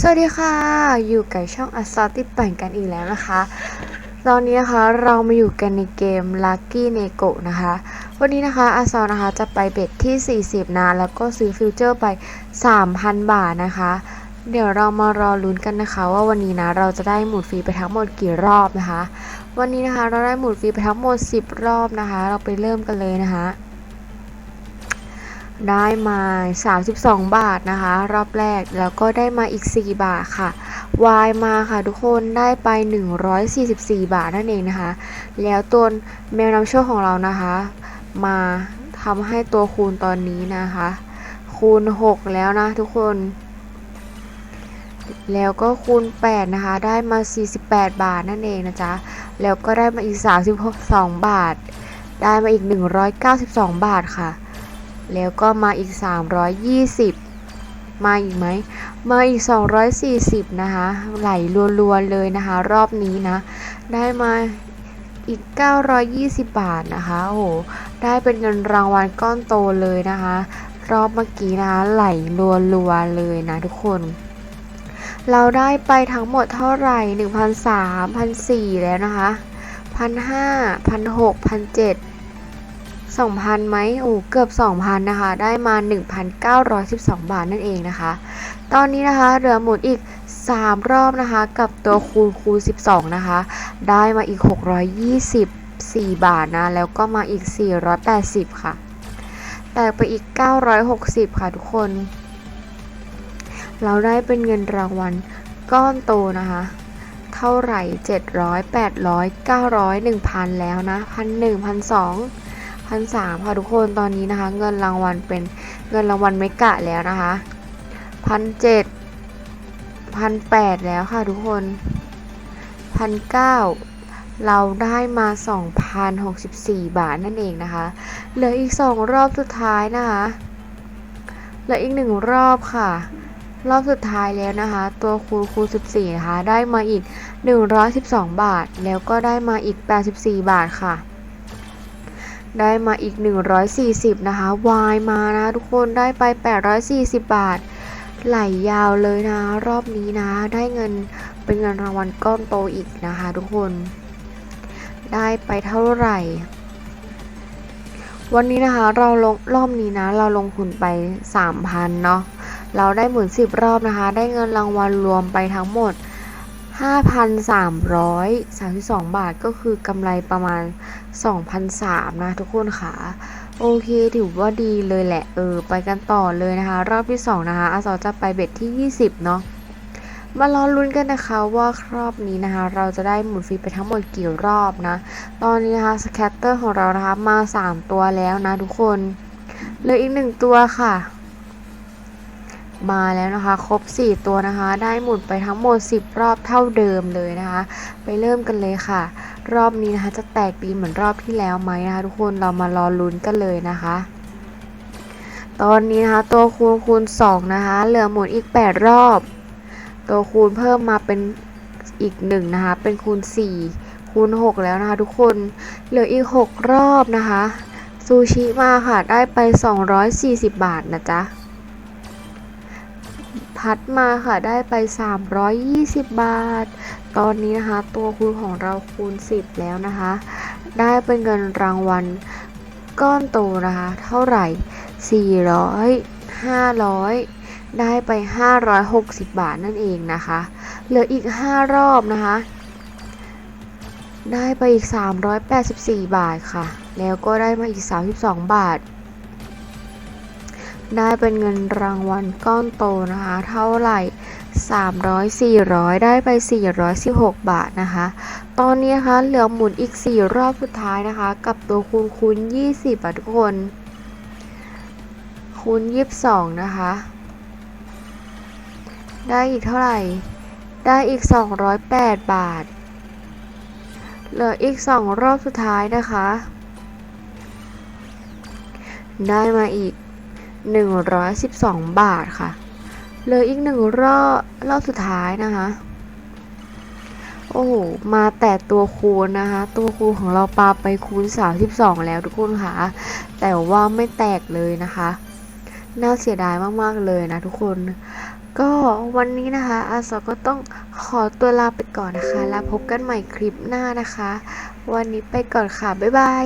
สวัสดีค่ะ อยู่กับช่องอัสซอติปั่นกันอีกแล้วนะคะ ตอนนี้นะคะเรามาอยู่กันในเกม Lucky n e g o นะคะ วันนี้นะคะอาซอนะคะจะไปเบ็ดที่ 40 นะ แล้วก็ซื้อฟิวเจอร์ไป 3,000 บาทนะคะ เดี๋ยวเรามารอลุ้นกันนะคะ ว่าวันนี้นะเราจะได้หมุดฟรีไปทั้งหมดกี่รอบนะคะ วันนี้นะคะเราได้หมุดฟรีไปทั้งหมด 10 รอบนะคะ เราไปเริ่มกันเลยนะคะ ได้มา 32 บาทนะคะ รอบแรกแล้วก็ได้มาอีก 4 บาทค่ะวายมาค่ะทุกคนได้ไป 144 บาทนั่นเองนะคะ แล้วตัวแมวนำโชคของเรานะคะ มาทำให้ตัวคูณตอนนี้นะคะ คูณ 6 แล้วนะทุกคน แล้วก็คูณ 8 นะคะ ได้มา 48 บาทนั่นเองนะจ๊ะ แล้วก็ได้มาอีก 32 บาท ได้มาอีก 192 บาทค่ะ แล้วก็มาอีก 320 มาอีกไหม มาอีก 240 นะคะ ไหลรัวๆเลยนะคะ รอบนี้นะ ได้มาอีก 920 บาทนะคะ โอ้โห ได้เป็นเงินรางวัลก้อนโตเลยนะคะ รอบเมื่อกี้นะคะ ไหลรัวๆเลยนะทุกคนเราได้ไปทั้งหมดเท่าไหร่ 1,300 1,400 แล้วนะคะ 1,500 1,600 1,700 2,000ไหมโอ้เกือบ 2,000 นะคะ ได้มา 1,912 บาทนั่นเองนะคะ ตอนนี้นะคะเหลือหมุนอีก 3 รอบนะคะ กับตัวคูณคูณ 12 นะคะ ได้มาอีก 624 บาทนะ แล้วก็มาอีก 480 ค่ะ แตกไปอีก 960 ค่ะทุกคน เราได้เป็นเงินรางวัลก้อนโตนะคะเท่าไหร่ 700 800 900 1,000 แล้วนะ1,100 1,200 พันสามค่ะทุกคนตอนนี้นะคะ เงินรางวัลเป็นเงินรางวัลเมกะแล้วนะคะพันเจ็ดพันแปดแล้วค่ะทุกคนพันเก้าเราได้มา 2,064 บาทนั่นเองนะคะ เหลืออีก 2 รอบสุดท้ายนะคะ เหลืออีก 1 รอบค่ะ รอบสุดท้ายแล้วนะคะ ตัวคูณคูณ14 นะคะ ได้มาอีก 112 บาท แล้วก็ได้มาอีก 84 บาทค่ะ ได้มาอีก 140 นะคะ วายมานะทุกคนได้ไป 840 บาท ไหลยาวเลยนะ รอบนี้นะ ได้เงินเป็นเงินรางวัลก้อนโตอีกนะคะ ทุกคน ได้ไปเท่าไหร่ วันนี้นะคะเราลงรอบนี้นะ เราลงทุนไป 3,000 เนาะเราได้หมุน10 รอบนะคะ ได้เงินรางวัลรวมไปทั้งหมด 5,332 บาทก็คือกำไรประมาณ 2,003นะทุกคนค่ะ โอเคถือว่าดีเลยแหละ เออ ไปกันต่อเลยนะคะ รอบที่ 2 นะคะอาสอจะไปเบ็ดที่ 20 เนาะมารอลุ้นกันนะคะว่ารอบนี้นะคะ เราจะได้หมุนฟรีไปทั้งหมดกี่รอบนะ ตอนนี้นะคะสแคตเตอร์ของเรานะคะมา 3 ตัวแล้วนะทุกคนเหลืออีก 1 ตัวค่ะ มาแล้วนะคะ ครบ 4 ตัวนะคะ ได้หมุนไปทั้งหมด 10 รอบเท่าเดิมเลยนะคะ ไปเริ่มกันเลยค่ะ รอบนี้นะคะจะแตกดีเหมือนรอบที่แล้วไหมนะคะทุกคนเรามารอลุ้นกันเลยนะคะ ตอนนี้นะคะตัวคูณคูณ2นะคะ เหลือหมุนอีก 8 รอบ ตัวคูณเพิ่มมาเป็นอีก1นะคะ เป็นคูณ 4 คูณ 6 แล้วนะคะ ทุกคนเหลืออีก 6 รอบนะคะซูชิมาค่ะ ได้ไป 240 บาทนะจ๊ะ พัดมาค่ะได้ไป 320 บาท ตอนนี้นะคะ ตัวคูณของเราคูณ 10 แล้วนะคะ ได้เป็นเงินรางวัลก้อนโตนะคะ เท่าไหร่ 400 500ได้ไป 560 บาทนั่นเองนะคะ เหลืออีก 5 รอบนะคะ ได้ไปอีก 384 บาทค่ะ แล้วก็ได้มาอีก 32 บาท ได้เป็นเงินรางวัลก้อนโตนะคะ เท่าไหร่ 300 400 ได้ไป 416 บาทนะคะ ตอนนี้นะคะเหลือหมุนอีก 4 รอบสุดท้ายนะคะ กับตัวคูณคูณ20อะทุกคน คูณ 22 นะคะ ได้อีกเท่าไหร่ ได้อีก 208 บาท เหลืออีก 2 รอบสุดท้ายนะคะ ได้มาอีก 112 บาทค่ะเหลืออีกหนึ่งรอบรอบสุดท้ายนะคะ โอ้โห มาแต่ตัวคูณนะคะ ตัวคูณของเราปาไปคูณ 32 แล้วทุกคนค่ะ แต่ว่าไม่แตกเลยนะคะ น่าเสียดายมากๆเลยนะทุกคน ก็วันนี้นะคะอาสอก็ต้องขอตัวลาไปก่อนนะคะ แล้วพบกันใหม่คลิปหน้านะคะ วันนี้ไปก่อนค่ะ บ๊ายบาย